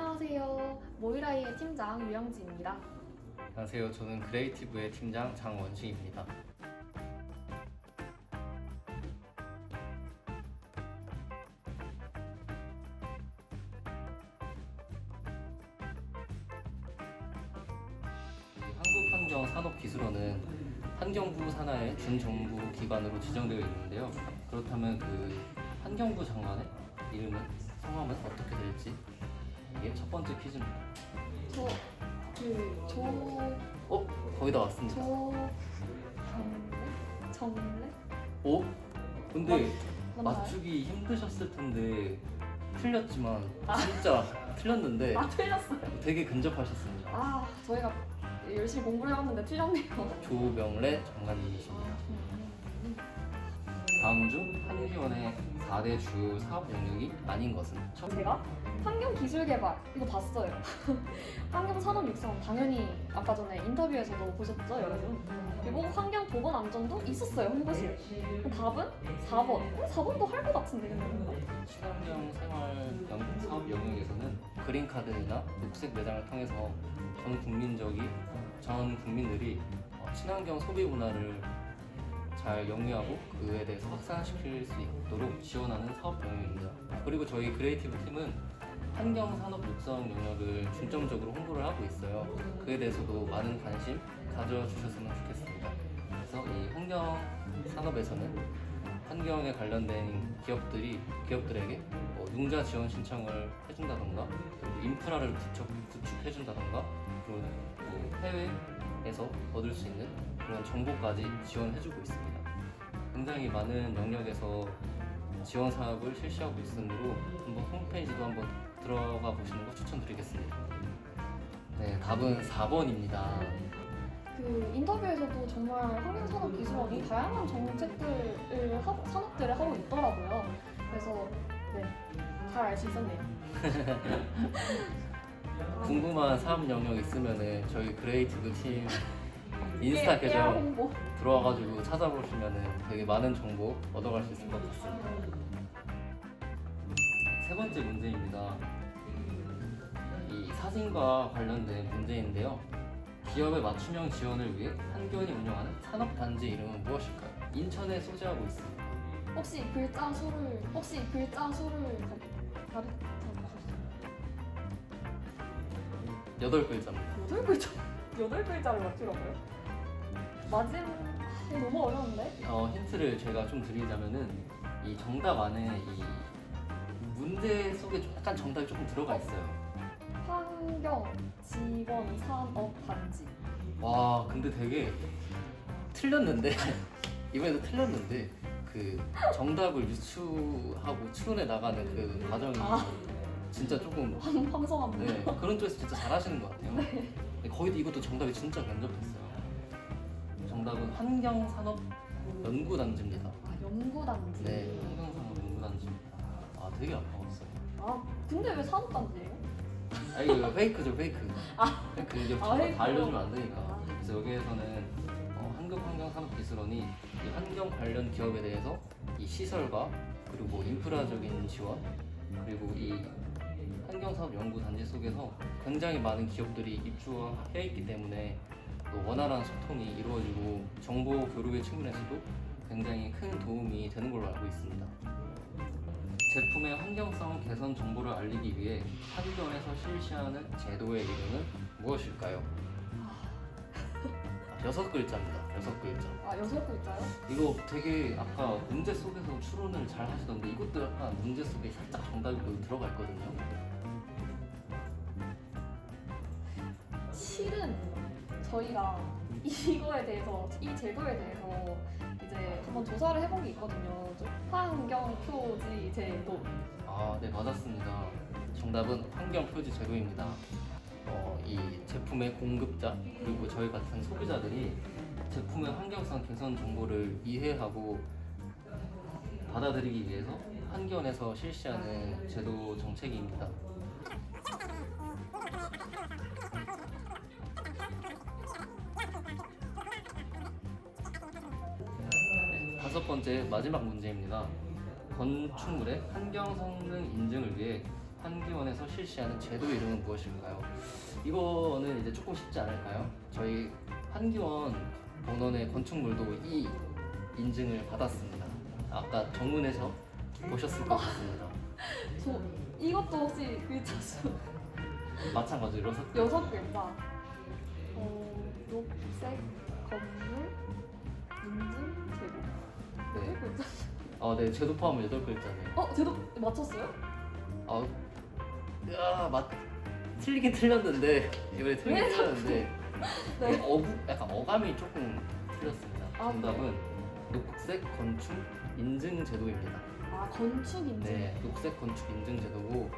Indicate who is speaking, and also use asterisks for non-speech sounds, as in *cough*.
Speaker 1: 안녕하세요. 모이라이의 팀장 유영지입니다.
Speaker 2: 안녕하세요. 저는 그레이티브의 팀장 장원식입니다. 한국환경산업기술원은 환경부 산하의 준정부 기관으로 지정되어 있는데요. 그렇다면 그 환경부 장관의 이름은 성함은 어떻게 될지 이게 첫 번째 퀴즈입니다.
Speaker 1: 저그조
Speaker 2: 어? 거의 다 왔습니다.
Speaker 1: 조 정래 정래
Speaker 2: 오? 근데
Speaker 1: 맞나요?
Speaker 2: 맞추기 힘드셨을 텐데 틀렸지만
Speaker 1: 아.
Speaker 2: 진짜 틀렸는데
Speaker 1: 아 틀렸어요.
Speaker 2: 되게 근접하셨습니다.
Speaker 1: 아 저희가 열심히 공부를 해왔는데 틀렸네요.
Speaker 2: 조명래 장관님이십니다. 중 한기원의 4대 주요 사업 영역이 아닌 것은 첫
Speaker 1: 제가 환경 기술 개발 이거 봤어요. *laughs* 환경 산업 육성 당연히 아까 전에 인터뷰에서도 보셨죠, 여러분? 그리고 환경 보건 안전도 있었어요 홍보실. 그럼 답은 4번. 4번도 할 것 같은데 근데.
Speaker 2: 친환경 생활 영- 사업 영역에서는 그린카드나 녹색 매장을 통해서 전 국민적이 전 국민들이 어, 친환경 소비 문화를 잘 영위하고 그에 대해서 확산시킬 수 있도록 지원하는 사업 영역입니다. 그리고 저희 크리에이티브 팀은 환경 산업 육성 영역을 중점적으로 홍보를 하고 있어요. 그에 대해서도 많은 관심 가져주셨으면 좋겠습니다. 그래서 이 환경 산업에서는 환경에 관련된 기업들이 기업들에게 뭐 융자 지원 신청을 해준다던가 그리고 인프라를 구축, 구축해준다던가 그리고 또 해외에서 얻을 수 있는 그런 정보까지 지원해주고 있습니다. 굉장히 많은 영역에서 지원 사업을 실시하고 있으므로 한번 홈페이지도 한번 들어가 보시는 거 추천드리겠습니다. 네, 답은 4번입니다.
Speaker 1: 그 인터뷰에서도 정말 환경산업기술원이 다양한 정책들을 하, 산업들을 하고 있더라고요. 그래서 네, 잘 알 수 있었네요. *laughs*
Speaker 2: 궁금한 사업 영역 있으면은 저희 크리에이티브 팀 인스타
Speaker 1: 깨- 깨알
Speaker 2: 계정
Speaker 1: 홍보.
Speaker 2: 들어와가지고 찾아보시면은 되게 많은 정보 얻어갈 수 있을 것 같습니다. 세 번째 문제입니다. 이 사진과 관련된 문제인데요. 기업의 맞춤형 지원을 위해 한기원이 운영하는 산업단지 이름은 무엇일까요? 인천에 소재하고 있습니다.
Speaker 1: 혹시 글자 수를 혹시 글자 수를 가- 가르쳐 주셨어요?
Speaker 2: 여덟 글자입니다.
Speaker 1: 여덟 글자 여덟 글자를 맞추라고요? 이거 너무 어려운데?
Speaker 2: 어, 힌트를 제가 좀 드리자면은 이 정답 안에 이 문제 속에 좀 약간 정답이 조금 들어가 있어요.
Speaker 1: 환경 지원 산업 단지.
Speaker 2: 와 근데 되게 틀렸는데 *laughs* 이번에도 틀렸는데 그 정답을 유추하고 추론해 나가는 그 과정이
Speaker 1: 아.
Speaker 2: 진짜 조금
Speaker 1: 황- 황성합니다.
Speaker 2: 네, 그런 쪽에서 진짜 잘하시는 것 같아요. *laughs* 근데 거의 이것도 정답이 진짜 근접했어요. 정답은 환경산업 연구단지입니다.
Speaker 1: 아 연구 단지.
Speaker 2: 네, 환경산업 연구단지입니다. 아 되게 아까웠어요.
Speaker 1: 아 근데 왜 산업 단지예요?
Speaker 2: 아 이거 페이크죠 페이크. 페이크 이제
Speaker 1: 아, 페이크.
Speaker 2: 다 알려주면 안 되니까.
Speaker 1: 아.
Speaker 2: 그래서 여기에서는 어, 한국환경산업기술원이 이 환경 관련 기업에 대해서 이 시설과 그리고 뭐 인프라적인 지원 그리고 이 환경사업연구단지 속에서 굉장히 많은 기업들이 입주해 있기 때문에 또 원활한 소통이 이루어지고 정보 교류의 측면에서도 굉장히 큰 도움이 되는 걸로 알고 있습니다. 제품의 환경성 개선 정보를 알리기 위해 한기원에서 실시하는 제도의 이름은 무엇일까요? 아, 여섯 글자입니다. 여섯 글자.
Speaker 1: 아 여섯 글자요?
Speaker 2: 이거 되게 아까 문제 속에서 추론을 잘 하시던데 이것도 약간 문제 속에 살짝 정답이 거기 들어가 있거든요.
Speaker 1: 실은 저희가 이거에 대해서 이 제도에 대해서 이제 한번 조사를 해본 게 있거든요. 좀 환경 표지 제도.
Speaker 2: 아, 네 맞았습니다. 정답은 환경 표지 제도입니다. 어, 이 제품의 공급자 그리고 저희 같은 소비자들이 제품의 환경성 개선 정보를 이해하고 받아들이기 위해서 환기원에서 실시하는 제도 정책입니다. 네, 다섯 번째 마지막 문제입니다. 건축물의 환경 성능 인증을 위해 한기원에서 실시하는 제도 이름은 무엇일까요? 이거는 이제 조금 쉽지 않을까요? 저희 한기원 본원의 건축물도 이 인증을 받았습니다. 아까 정문에서 보셨을 것 같습니다. *laughs*
Speaker 1: 저 이것도 혹시 글자 수 *laughs*
Speaker 2: 마찬가지로 여섯 개.
Speaker 1: 여섯 글자. 어, 녹색 건물 글자.
Speaker 2: 아, 네, 제도 포함은 여덟 글자네요.
Speaker 1: 어, 제도 맞췄어요?
Speaker 2: 아, 야, 맞 틀리긴 틀렸는데 이번에 틀리긴
Speaker 1: 왜
Speaker 2: 틀렸는데 *laughs*
Speaker 1: 네.
Speaker 2: 네, 어구, 약간 어감이 조금 틀렸습니다.
Speaker 1: 아,
Speaker 2: 정답은 녹색 건축 인증 제도입니다.
Speaker 1: 아 건축 인증.
Speaker 2: 네, 녹색 건축 인증 제도고